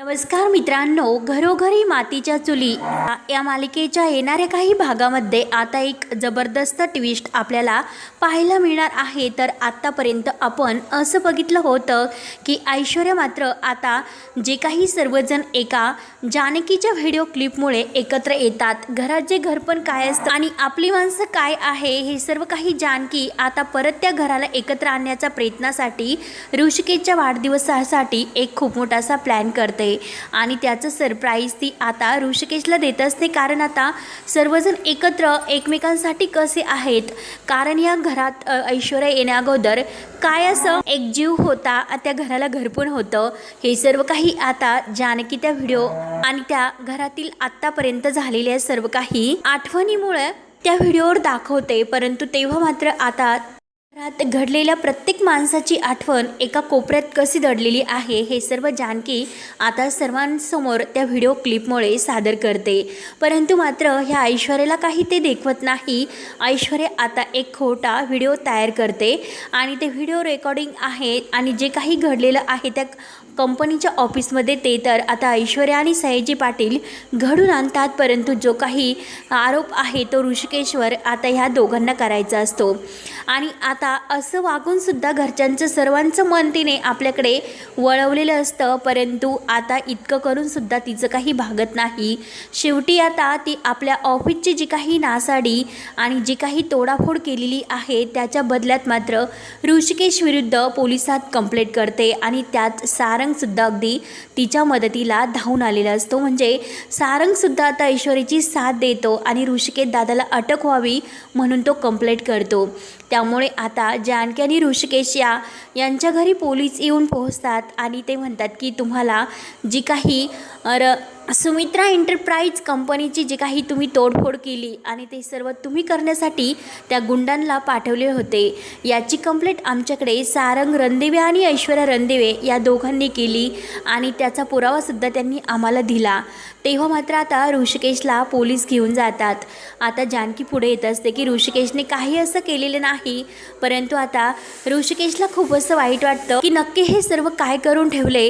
नमस्कार मित्रांनो घरोघरी मातीच्या चुली. या मालिकेच्या येणाऱ्या काही भागामध्ये आता एक जबरदस्त ट्विस्ट आपल्याला पाहायला मिळणार आहे. तर आत्तापर्यंत आपण असं बघितलं होतं की ऐश्वर्या मात्र आता जे काही सर्वजण एका जानकीच्या व्हिडिओ क्लिपमुळे एकत्र येतात. घरात जे घरपण काय असतं आणि आपली माणसं काय आहे हे सर्व काही जानकी आता परत त्या घराला एकत्र आणण्याच्या प्रयत्नासाठी ऋषिकेशच्या वाढदिवसासाठी एक खूप मोठासा प्लॅन करते. आणि त्याचं सरप्राईज ती आता ऋषिकेशला देत असते. कारण आता सर्वजण एकत्र एकमेकांसाठी कसे आहेत? कारण या घरात ऐश्वर्या येण्याअगोदर काय असं एक जीव होता त्या घराला घरपण होतं. हे सर्व काही आता जानकी त्या व्हिडिओ आणि त्या घरातील आत्तापर्यंत झालेल्या सर्व काही आठवणीमुळे त्या व्हिडिओवर दाखवते. परंतु तेव्हा मात्र आता रात घडलेल्या प्रत्येक माणसाची आठवण एका कोपऱ्यात कशी दडलेली आहे हे सर्व जानकी आता सर्वांसमोर त्या व्हिडिओ क्लिपमुळे सादर करते. परंतु मात्र ह्या ऐश्वर्याला काही ते देखवत नाही. ऐश्वर्या आता एक खोटा व्हिडिओ तयार करते आणि ते व्हिडिओ रेकॉर्डिंग आहे आणि जे काही घडलेलं आहे त्या कंपनीच्या ऑफिसमध्ये ते तर आता ऐश्वर्या आणि सयाजी पाटील घडून आणतात परंतु जो काही आरोप आहे तो ऋषिकेश्वर आता ह्या दोघांना करायचा असतो. आणि आता असं वागूनसुद्धा घरच्यांचं सर्वांचं मन तिने आपल्याकडे वळवलेलं असतं परंतु आता इतकं करूनसुद्धा तिचं काही भागत नाही. शेवटी आता ती आपल्या ऑफिसची जी काही नासाडी आणि जी काही तोडाफोड केलेली आहे त्याच्या बदल्यात मात्र ऋषिकेश विरुद्ध पोलिसात कंप्लेंट करते आणि त्यात सारंग सारंगसुद्धा अगदी तिच्या मदतीला धावून आलेला असतो. म्हणजे सारंगसुद्धा आता ऐश्वर्याची साथ देतो आणि ऋषिकेत दादाला अटक व्हावी म्हणून तो कंप्लेंट करतो. त्यामुळे आता जानकी आणि ऋषिकेश या यांच्या घरी पोलीस येऊन पोहोचतात आणि ते म्हणतात की तुम्हाला जी काही र सुमित्रा एंटरप्राईज कंपनीची जी काही तुम्ही तोडफोड केली आणि ते सर्व तुम्ही करण्यासाठी त्या गुंडांना पाठवले होते. याची कंप्लेंट आमच्याकडे सारंग रणदिवे आणि ऐश्वर्या रणदिवे या दोघांनी केली आणि त्याचा पुरावासुद्धा त्यांनी आम्हाला दिला. तेव्हा मात्र आता ऋषिकेशला पोलीस घेऊन जातात. आता जानकी पुढे येत असते की ऋषिकेशने काही असं केलेलं नाही परंतु आता ऋषिकेशला खूप असं वाईट वाटतं की नक्की हे सर्व काय करून ठेवले?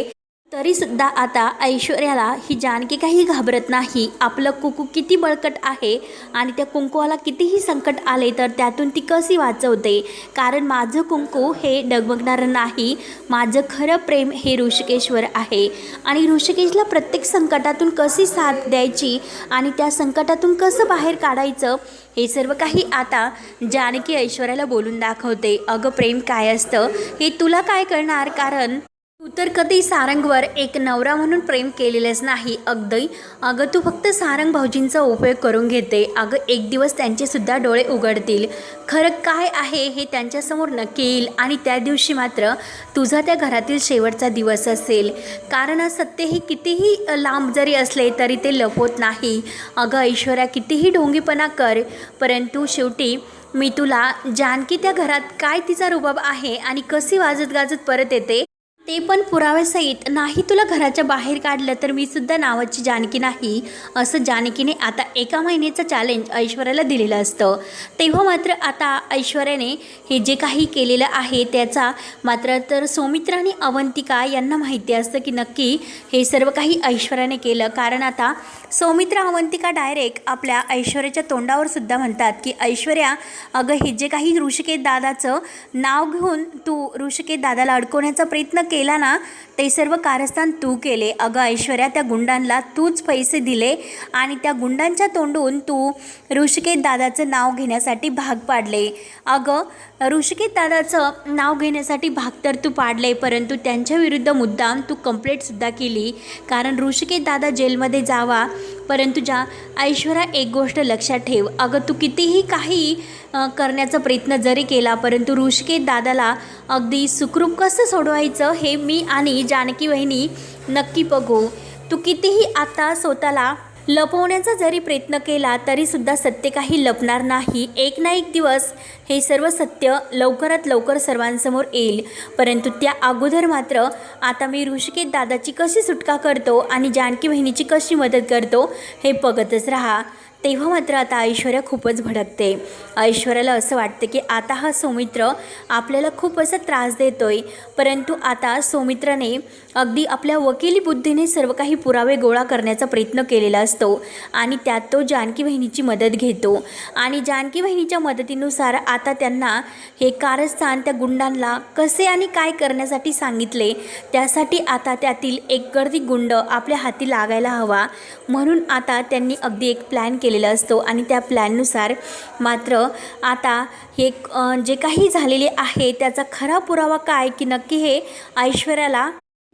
तरीसुद्धा आता ऐश्वर्याला ही जानकी काही घाबरत नाही. आपलं कुकू किती बळकट आहे आणि त्या कुंकूला कितीही संकट आले तर त्यातून ती कशी वाचवते? कारण माझं कुंकू हे डगमगणारं नाही. माझं खरं प्रेम हे ऋषिकेश्वर आहे. आणि ऋषिकेशला प्रत्येक संकटातून कशी साथ द्यायची आणि त्या संकटातून कसं बाहेर काढायचं हे सर्व काही आता जानकी ऐश्वर्याला बोलून दाखवते. अगं प्रेम काय असतं? हे तुला काय करणार कारण तू तर कधी सारंगवर एक नवरा म्हणून प्रेम केलेलंच नाही अगदी अगं तू फक्त सारंग भाऊजींचा उपयोग करून घेते. अगं एक दिवस त्यांचेसुद्धा डोळे उघडतील. खरं काय आहे हे त्यांच्यासमोर नक्की येईल आणि त्या दिवशी मात्र तुझा त्या घरातील शेवटचा दिवस असेल. कारण सत्य हे कितीही लांब जरी असले तरी ते लपवत नाही. अगं ऐश्वर्या कितीही ढोंगीपणा कर परंतु शेवटी मी तुला जानकी त्या घरात काय तिचा रुबाब आहे आणि कशी वाजत गाजत परत येते? ते पण पुराव्यासहित नाही तुला घराच्या बाहेर काढलं तर मी सुद्धा नावाची जानकी नाही असं जानकीने आता एका महिन्याचं चॅलेंज ऐश्वर्याला दिलेलं असतं. तेव्हा मात्र आता ऐश्वर्याने हे जे काही केलेलं आहे त्याचा मात्र तर सौमित्र आणि अवंतिका यांना माहिती असतं की नक्की हे सर्व काही ऐश्वर्याने केलं. कारण आता सौमित्रा अवंतिका डायरेक्ट आपल्या ऐश्वर्याच्या तोंडावर सुद्धा म्हणतात की ऐश्वर्या अगं हे जे काही ऋषिकेत दादाचं नाव घेऊन तू ऋषिकेत दादाला अडकवण्याचा प्रयत्न केला ना ते सर्व कारस्थान तू केले. अगं ऐश्वर्या त्या गुंडांना तूच पैसे दिले आणि त्या गुंडांच्या तोंडून तू ऋषिकेत दादाचं नाव घेण्यासाठी भाग पाडले. अगं ऋषिकेत दादाचं नाव घेण्यासाठी भाग तर तू पाडले परंतु त्यांच्या विरुद्ध मुद्दाम तू कंप्लेंटसुद्धा केली. कारण ऋषिकेत दादा जेलमध्ये जावा परंतु ज्या ऐश्वर्या एक गोष्ट लक्षात ठेव. अगं तू कितीही काही करण्याचा प्रयत्न जरी केला परंतु ऋषिकेत दादाला अगदी सुखरूप कसं सोडवायचं हे मी आणि जानकी वहिनी नक्की बघू. तू कितीही आता स्वतःला लपवण्याचा जरी प्रयत्न केला तरीसुद्धा सत्य काही लपणार नाही. एक ना एक दिवस हे सर्व सत्य लवकरात लवकर सर्वांसमोर येईल. परंतु त्या अगोदर मात्र आता मी ऋषिकेत दादाची कशी सुटका करतो आणि जानकी बहिणीची कशी मदत करतो हे बघतच राहा. तेव्हा मात्र आता ऐश्वर्या खूपच भडकते. ऐश्वर्याला असं वाटतं की आता हा सौमित्र आपल्याला खूप असा त्रास देतोय. परंतु आता सौमित्राने अगदी आपल्या वकिली बुद्धीने सर्व काही पुरावे गोळा करण्याचा प्रयत्न केलेला असतो आणि त्यात तो जानकी बहिणीची मदत घेतो. आणि जानकी बहिणीच्या मदतीनुसार आता त्यांना हे कारस्थान त्या गुंडांना कसे आणि काय करण्यासाठी सांगितले त्यासाठी आता त्यातील एक गर्दी गुंड आपल्या हाती लागायला हवा. म्हणून आता त्यांनी अगदी एक प्लॅन केला. केलेला असतो आणि त्या प्लॅननुसार मात्र आता हे जे काही झालेले आहे त्याचा खरा पुरावा काय की नक्की हे ऐश्वर्याला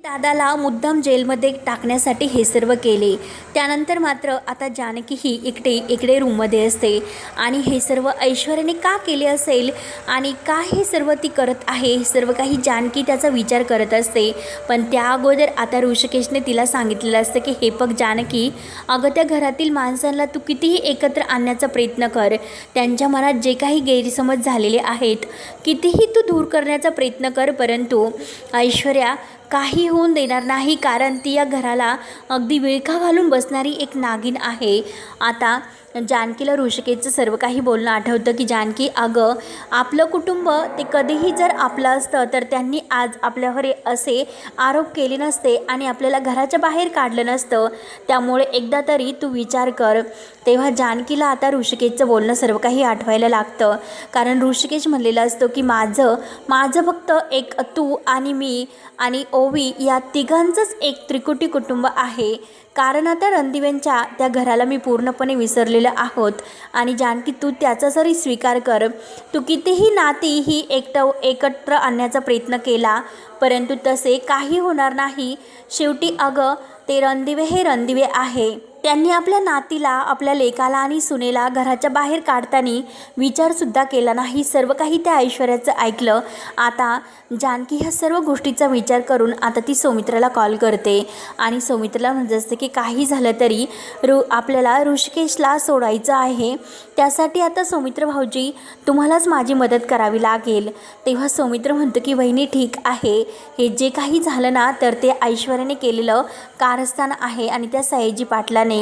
दादाला मुद्दाम जेलमध्ये टाकण्यासाठी हे सर्व केले. त्यानंतर मात्र आता जानकी ही इकडे इकडे रूममध्ये असते. आणि हे सर्व ऐश्वर्याने का केले असेल? आणि का हे सर्व ती करत आहे? हे सर्व काही जानकी त्याचा विचार करत असते. पण त्या अगोदर आता ऋषिकेशने तिला सांगितलेलं असतं की हे बघ जानकी अगं त्या घरातील माणसांना तू कितीही एकत्र आणण्याचा प्रयत्न कर. त्यांच्या मनात जे काही गैरसमज झालेले आहेत कितीही तू दूर करण्याचा प्रयत्न कर परंतु ऐश्वर्या काही होऊन देणार नाही कारण ती या घराला अगदी विळखा घालून बसणारी एक नागिन आहे. आता जानकीला ऋषिकेशचं सर्व काही बोलणं आठवतं की जानकी अगं आपलं कुटुंब ते कधीही जर आपलं असतं तर त्यांनी आज आपल्यावर हे असे आरोप केले नसते आणि आपल्याला घराच्या बाहेर काढलं नसतं. त्यामुळे एकदा तरी तू विचार कर. तेव्हा जानकीला आता ऋषिकेशचं बोलणं सर्व काही आठवायला लागतं. कारण ऋषिकेश म्हणलेला असतो की माझं माझं फक्त एक तू आणि मी आणि ओवी या तिघांचंच एक त्रिकुटी कुटुंब आहे. कारण आता रणदिव्यांच्या त्या घराला मी पूर्णपणे विसरलेलं आहोत. आणि जानकी तू त्याचा जरी स्वीकार कर तू कितीही नाती ही एकट एकत्र आणण्याचा प्रयत्न केला परंतु तसे काही होणार नाही. शेवटी अगं ते रणदिवे हे रणदिवे आहे. त्यांनी आपल्या नातीला आपल्या लेकाला आणि सुनेला घराच्या बाहेर काढताना विचारसुद्धा केला नाही. सर्व काही त्या ऐश्वर्याचं ऐकलं. आता जानकी ह्या सर्व गोष्टीचा विचार करून आता ती सौमित्राला कॉल करते. आणि सौमित्राला म्हणत असते की काही झालं तरी ऋ आपल्याला ऋषिकेशला सोडायचं आहे. त्यासाठी आता सौमित्र भाऊजी तुम्हालाच माझी मदत करावी लागेल. तेव्हा सौमित्र म्हणतो की वहिनी ठीक आहे. हे जे काही झालं ना तर ते ऐश्वर्याने केलेलं कारस्थान आहे आणि त्या सयाजी पाटलाने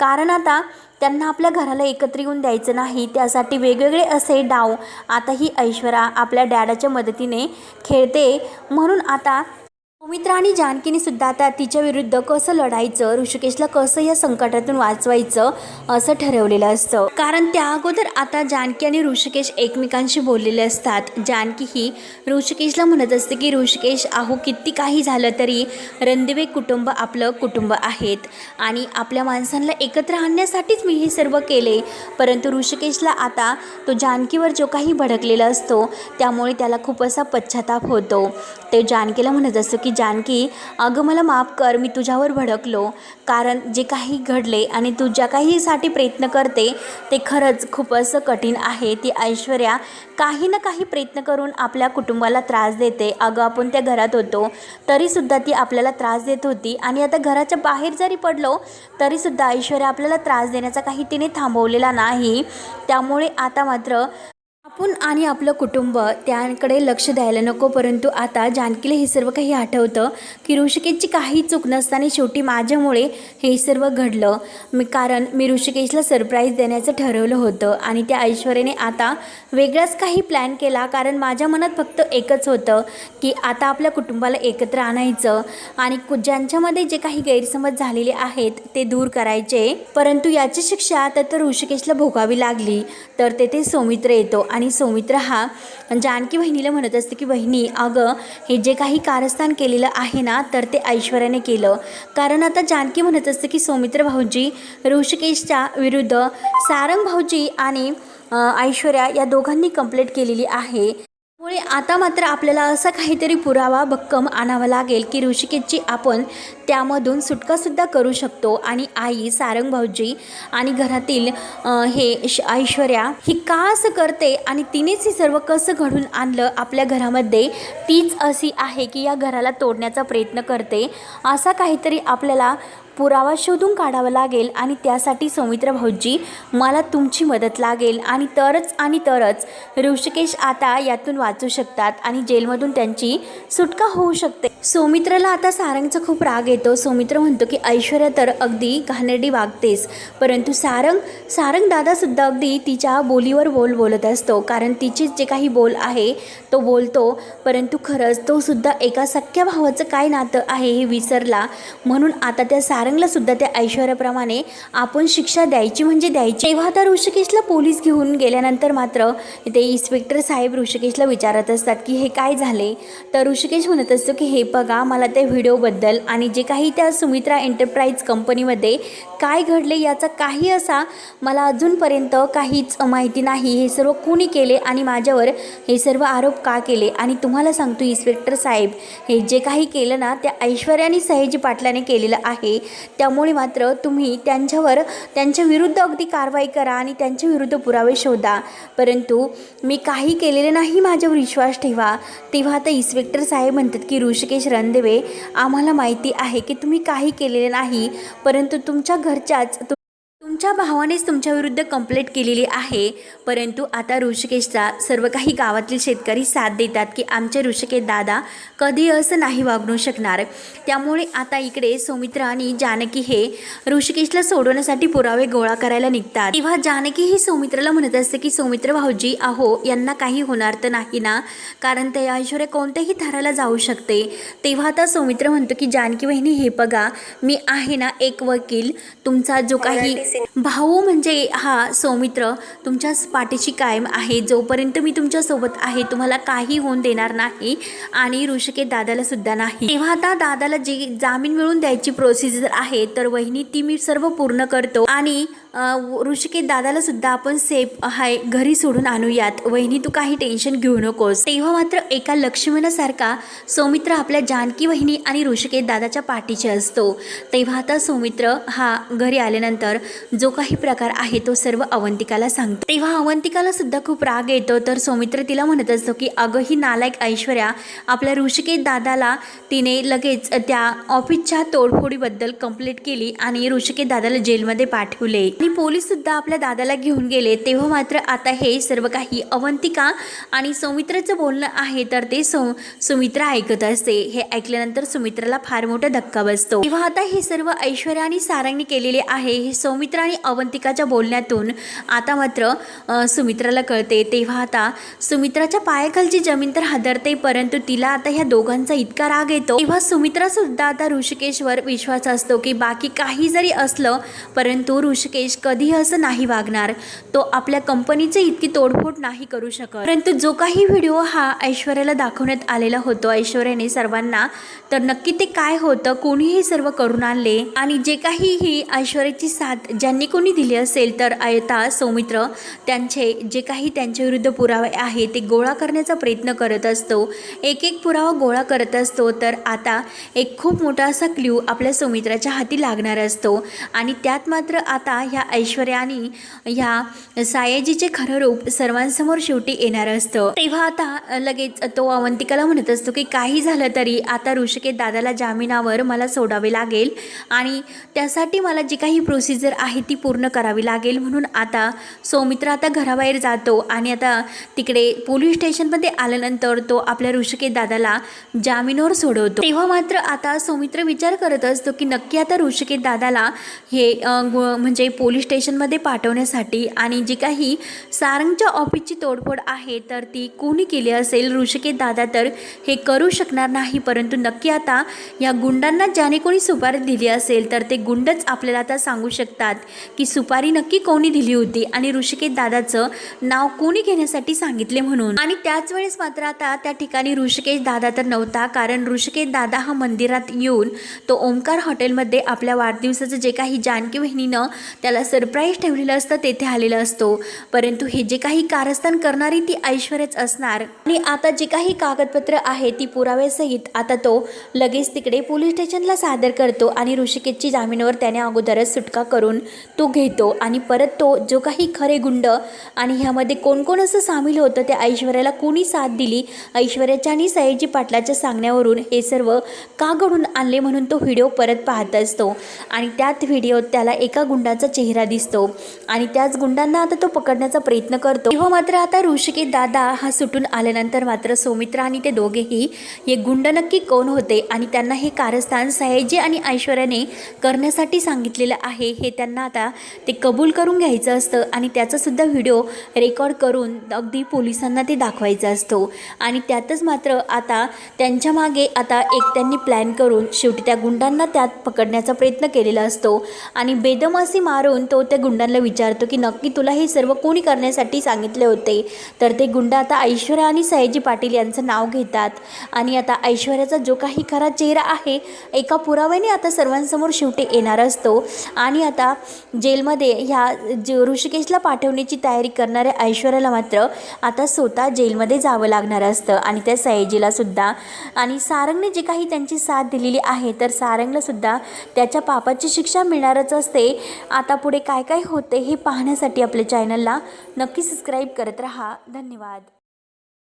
कारण आता त्यांना आपल्या घराला एकत्र येऊन द्यायचं नाही. त्यासाठी वेगवेगळे असे डाव. आता ही ऐश्वर्या आपल्या डॅडाच्या मदतीने खेळते. म्हणून आता सौमित्र आणि जानकीने सुद्धा आता तिच्या विरुद्ध कसं लढायचं ऋषिकेशला कसं या संकटातून वाचवायचं असं ठरवलेलं असतं. कारण त्या अगोदर आता जानकी आणि ऋषिकेश एकमेकांशी बोललेले असतात. जानकी ही ऋषिकेशला म्हणत असते की ऋषिकेश अहो किती काही झालं तरी रणदिवे कुटुंब आपलं कुटुंब आहेत. आणि आपल्या माणसांना एकत्र आणण्यासाठीच मी हे सर्व केले. परंतु ऋषिकेशला आता तो जानकीवर जो काही भडकलेला असतो त्यामुळे त्याला खूप असा पश्चाताप होतो. ते जानकीला म्हणत असतो की जानकी अगं मला माफ कर मी तुझ्यावर भडकलो. कारण जे काही घडले आणि तू ज्या काहीसाठी प्रयत्न करते ते खरंच खूप असं कठीण आहे. ती ऐश्वर्या काही ना काही प्रयत्न करून आपल्या कुटुंबाला त्रास देते. अगं आपण त्या घरात होतो तरीसुद्धा ती आपल्याला त्रास देत होती. आणि आता घराच्या बाहेर जरी पडलो तरीसुद्धा ऐश्वर्या आपल्याला त्रास देण्याचा काही तिने थांबवलेला नाही. त्यामुळे आता मात्र आपण आणि आपलं कुटुंब त्याकडे लक्ष द्यायला नको परंतु आता जानकीला हे सर्व काही आठवतं की ऋषिकेशची काही चूक नसताना शेवटी माझ्यामुळे हे सर्व घडलं. मी कारण मी ऋषिकेशला सरप्राईज देण्याचं ठरवलं होतं आणि त्या ऐश्वर्याने आता वेगळाच काही प्लॅन केला. कारण माझ्या मनात फक्त एकच होतं की आता आपल्या कुटुंबाला एकत्र आणायचं आणि कु ज्यांच्यामध्ये जे काही गैरसमज झालेले आहेत ते दूर करायचे. परंतु याची शिक्षा आता तर ऋषिकेशला भोगावी लागली. तर तेथे सौमित्र येतो आणि सौमित्र हा म्हणजे जानकी बहिणीला म्हणत असते की बहिणी अगं हे जे काही कारस्थान केलेलं आहे ना तर ते ऐश्वर्याने केलं. कारण आता जानकी म्हणत असते की सौमित्र भाऊजी ऋषिकेशच्या विरुद्ध सारंग भाऊजी आणि ऐश्वर्या या दोघांनी कंप्लेंट केलेली आहे. त्यामुळे आता मात्र आपल्याला असा काहीतरी पुरावा भक्कम आणावा लागेल की ऋषिकेशची आपण त्यामधून सुटकासुद्धा करू शकतो. आणि आई सारंग भाऊजी आणि घरातील हे श- ऐश्वर्या ही का असं करते आणि तिनेच हे सर्व कसं घडून आणलं आपल्या घरामध्ये? तीच अशी आहे की या घराला तोडण्याचा प्रयत्न करते. असा काहीतरी आपल्याला पुरावा शोधून काढावा लागेल आणि त्यासाठी सौमित्र भाऊजी मला तुमची मदत लागेल आणि तरच आणि तरच. ऋषिकेश आता यातून वाचू शकतात आणि जेलमधून त्यांची सुटका होऊ शकते. सौमित्रला आता सारंगचा खूप राग येतो. सौमित्र म्हणतो की ऐश्वर्या तर अगदी घाणेरडी वागतेस. परंतु सारंग सारंग दादासुद्धा अगदी तिच्या बोलीवर बोल बोलत असतो. कारण तिचे जे काही बोल आहे तो बोलतो. परंतु खरंच तो सुद्धा एका सख्या भावाचं काय नातं आहे हे विसरला. म्हणून आता त्या सारंग सारंगलासुद्धा त्या ऐश्वर्याप्रमाणे आपण शिक्षा द्यायची म्हणजे द्यायची. तेव्हा तर ऋषिकेशला पोलीस घेऊन गेल्यानंतर मात्र ते इन्स्पेक्टर साहेब ऋषिकेशला विचारत असतात की हे काय झाले? तर ऋषिकेश म्हणत असतो की हे बघा मला त्या व्हिडिओबद्दल आणि जे काही त्या सुमित्रा एंटरप्राइज कंपनीमध्ये काय घडले याचा काही असा मला अजूनपर्यंत काहीच माहिती नाही. हे सर्व कोणी केले आणि माझ्यावर हे सर्व आरोप का केले? आणि तुम्हाला सांगतो इन्स्पेक्टर साहेब हे जे काही केलं ना त्या ऐश्वर्याने सयाजी पाटलाने केलेलं आहे. त्यामुळे मात्र तुम्ही त्यांच्यावर त्यांच्या विरुद्ध अगदी कारवाई करा आणि त्यांच्या विरुद्ध पुरावे शोधा. परंतु मी काही केलेले नाही माझ्यावर विश्वास ठेवा. तेव्हा आता इन्स्पेक्टर साहेब म्हणतात की ऋषिकेश रणदेवे आम्हाला माहिती आहे की तुम्ही काही केलेले नाही परंतु तुमच्या घरच्याच तुमच्या भावानेच तुमच्याविरुद्ध कंप्लेंट केलेली आहे. परंतु आता ऋषिकेशचा सर्व काही गावातील शेतकरी साथ देतात की आमचे ऋषिकेश दादा कधी असं नाही वागणू शकणार. त्यामुळे आता इकडे सौमित्र आणि जानकी हे ऋषिकेशला सोडवण्यासाठी पुरावे गोळा करायला निघतात. तेव्हा जानकी ही सौमित्राला म्हणत असते की सौमित्र भाऊजी अहो यांना काही होणार तर नाही ना? कारण ते ऐश्वर्या कोणत्याही थराला जाऊ शकते. तेव्हा आता सौमित्र म्हणतो की जानकी बहिणी हे बघा मी आहे ना एक वकील. तुमचा जो काही भाऊ म्हणजे हा सौमित्र तुमच्याच पाठीशी कायम आहे. जोपर्यंत मी तुमच्यासोबत आहे तुम्हाला काही होऊन देणार नाही आणि ऋषिकेत दादाला सुद्धा नाही. तेव्हा आता दादाला जी जामीन मिळवून द्यायची प्रोसिजर आहे तर वहिनी ती मी सर्व पूर्ण करतो आणि ऋषिकेत दादाला सुद्धा आपण सेफ हाय घरी सोडून आणूयात. वहिनी तू काही टेन्शन घेऊ नकोस. तेव्हा मात्र एका लक्ष्मणासारखा सौमित्र आपल्या जानकी वहिनी आणि ऋषिकेत दादाच्या पाठीचे असतो. तेव्हा आता सौमित्र हा घरी आल्यानंतर जो काही प्रकार आहे तो सर्व अवंतिकाला सांगतो. तेव्हा अवंतिकाला सुद्धा खूप राग येतो. तर सौमित्र तिला म्हणत असतो की अगं ही नालायक ऐश्वर्या आपल्या ऋषिकेश दादाला तिने लगेच त्या ऑफिसच्या तोडफोडीबद्दल कंप्लेंट केली आणि ऋषिकेश दादाला जेलमध्ये पाठवले. आणि पोलीस सुद्धा आपल्या दादाला घेऊन गेले. तेव्हा मात्र आता हे सर्व काही अवंतिका आणि सौमित्राचं बोलणं आहे तर ते सौ सुमित्रा ऐकत असते. हे ऐकल्यानंतर सुमित्राला फार मोठा धक्का बसतो. तेव्हा आता हे सर्व ऐश्वर्या आणि सारंगने केलेले आहे. हे सौमित्रा आणि अवंतिकाच्या बोलण्यातून आता मात्र सुमित्राला कळते. तेव्हा आता सुमित्राच्या पायाखालची जमीन तर हादरते परंतु तिला आता ह्या दोघांचा इतका राग येतो. तेव्हा सुमित्रा सुद्धा आता ऋषिकेशवर विश्वास असतो की बाकी काही जरी असलं परंतु ऋषिकेश कधी असं नाही वागणार. तो आपल्या कंपनीचे इतकी तोडफोड नाही करू शकत. परंतु जो काही व्हिडिओ हा ऐश्वर्याला दाखवण्यात आलेला होतो ऐश्वर्याने सर्वांना तर नक्की ते काय होतं कोणी हे सर्व करून आणले? आणि जे काही ही ऐश्वर्याची साथ ज्यांनी कोणी दिली असेल तर आता सौमित्र त्यांचे जे काही त्यांच्या विरुद्ध पुरावे आहे ते गोळा करण्याचा प्रयत्न करत असतो. एक एक पुरावा गोळा करत असतो तर आता एक खूप मोठा असा क्ल्यू आपल्या सौमित्राच्या हाती लागणार असतो. आणि त्यात मात्र आता ह्या ऐश्वर्याने ह्या सायाजीचे खरं रूप सर्वांसमोर शेवटी येणार असतं. तेव्हा आता लगेच तो अवंतिकाला म्हणत असतो की काही झालं तरी आता ऋषिकेत दादाला जामिनावर मला सोडावे लागेल आणि त्यासाठी मला जी काही प्रोसिजर आहे ती पूर्ण करावी लागेल म्हणून आता सौमित्र आता घराबाहेर जातो आणि आता तिकडे पोलीस स्टेशनमध्ये आल्यानंतर तो आपल्या ऋषिकेश दादाला जामिनावर सोडवतो. तेव्हा मात्र आता सौमित्र विचार करत असतो की नक्की आता ऋषिकेश दादाला हे गु- म्हणजे पोलीस स्टेशनमध्ये पाठवण्यासाठी आणि जी काही सारंगच्या ऑफिसची तोडफोड आहे तर ती कोणी केली असेल? ऋषिकेश दादा तर हे करू शकणार नाही परंतु नक्की आता या गुंडांना ज्याने कोणी सुपारी दिली असेल तर ते गुंडच आपल्याला आता सांगू शकतात. की सुपारी नक्की कोणी दिली होती आणि ऋषिकेश दादाचं नाव कोणी घेण्यासाठी सांगितले म्हणून. आणि त्याच वेळेस मात्र आता त्या ठिकाणी ऋषिकेश दादा तर नव्हता कारण ऋषिकेश दादा हा मंदिरात येऊन तो ओंकार हॉटेलमध्ये आपल्या वाढदिवसाचं जे काही जानकी बहिणीनं त्याला सरप्राईज ठेवलेलं असतं तेथे आलेला असतो. परंतु हे जे काही कारस्थान करणारी ती ऐश्वर्यच असणार. आणि आता जे काही कागदपत्र आहे ती पुराव्यासहित आता तो लगेच तिकडे पोलीस स्टेशनला सादर करतो आणि ऋषिकेशची जामिनावर त्याने अगोदरच सुटका करून तो घेतो आणि परत तो जो काही खरे गुंड आणि ह्यामध्ये कोण कोण असं सामील होतं त्या ऐश्वर्याला कोणी साथ दिली? ऐश्वर्याच्या आणि सयाजी पाटलाच्या सांगण्यावरून हे सर्व का घडून आणले म्हणून तो व्हिडिओ परत पाहत असतो. आणि त्यात व्हिडिओत त्याला एका गुंडाचा चेहरा दिसतो. आणि त्याच गुंडांना आता तो पकडण्याचा प्रयत्न करतो. तेव्हा मात्र आता ऋषिके दादा हा सुटून आल्यानंतर मात्र सौमित्रा आणि ते दोघेही हे गुंड नक्की कोण होते? आणि त्यांना हे कारस्थान सयाजी आणि ऐश्वर्याने करण्यासाठी सांगितलेलं आहे हे त्यांना आता ते कबूल करून घ्यायचं असतं आणि त्याचासुद्धा व्हिडिओ रेकॉर्ड करून अगदी पोलिसांना ते दाखवायचा असतो. आणि त्यातच मात्र आता त्यांच्या मागे आता एक त्यांनी प्लॅन करून शेवटी त्या गुंडांना त्यात पकडण्याचा प्रयत्न केलेला असतो. आणि बेदमासी मारून तो त्या गुंडांना विचारतो की नक्की तुला हे सर्व कोणी करण्यासाठी सांगितले होते? तर ते गुंड आता ऐश्वर्या आणि सयाजी पाटील यांचं नाव घेतात. आणि आता ऐश्वर्याचा जो काही खरा चेहरा आहे एका पुराव्याने आता सर्वांसमोर शेवटी येणार असतो. आणि आता जेलमध्ये ह्या जे ऋषिकेशला पाठवण्याची तयारी करणाऱ्या ऐश्वर्याला मात्र आता स्वतः जेलमध्ये जावं लागणार असतं आणि त्या सयाजीला सुद्धा. आणि सारंगने जे काही त्यांची साथ दिलेली आहे तर सारंगला सुद्धा त्याच्या पापाची शिक्षा मिळणारच असते. आता पुढे काय काय होते हे पाहण्यासाठी आपल्या चॅनलला नक्की सबस्क्राईब करत राहा. धन्यवाद.